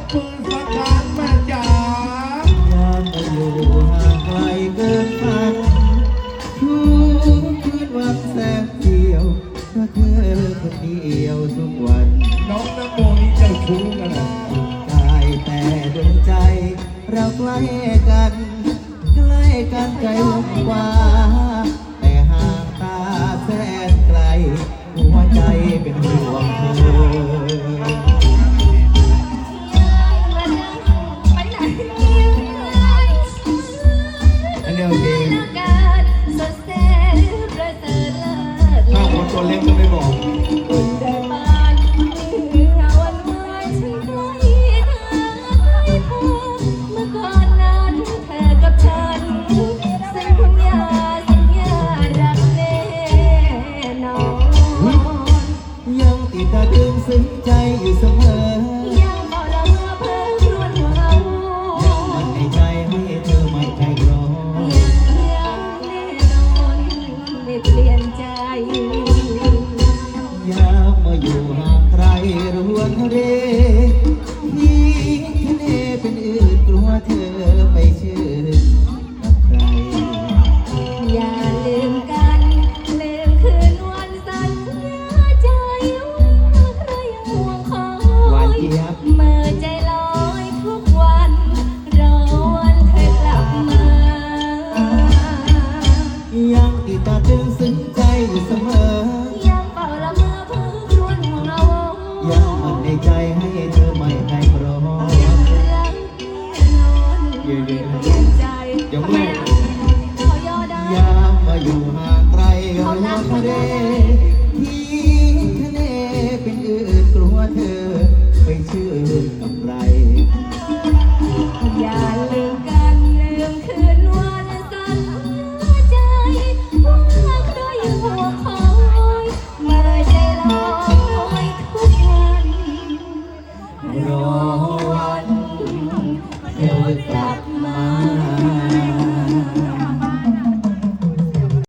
กมือสักครั้งแม่จ๋าคานอยู่ห่าไกกินฝันทุกคืนวัแสนเดียวเพราะเธอคนเดียวทุกวันน้องนโมนี่จ้าชู้กันนะกายแต่ดวงใจ เราใกล้กัน ใกล้กันใจว่วาย นเซ็นสัญญาสัญญารักแน่นอนยังติดตาตึงซึ้งใจอยู่เสมอ อยามมาอยู่ห่างใครรวนเรทิ้ทะเลเป็นอื่นกลัวเธอไปเชื่อใคร อย่าลืมกัน ลืมคืนวันสัญญาใจว่าใครยังห่วงคอยเมื่อใจลอยทุกวัน รอวันเธอกลับมา ยังติดตาตึงซึ้งใจ ยู่เสมอ ยาเป่าละเมอผู้ครวญของเราอยากมันในใจให้เธอไม่ให้รอ ยังรักแน่นอนเดี๋ยวๆ ไม่เปลี่ยนใจยวทำไมแะขย่อได้ อยากมาอยู่ห่างไกลเขารัทะเลทิ้งทะเลเป็นอื่นกลัวเธอ ไปเชื่อกับเร Atma.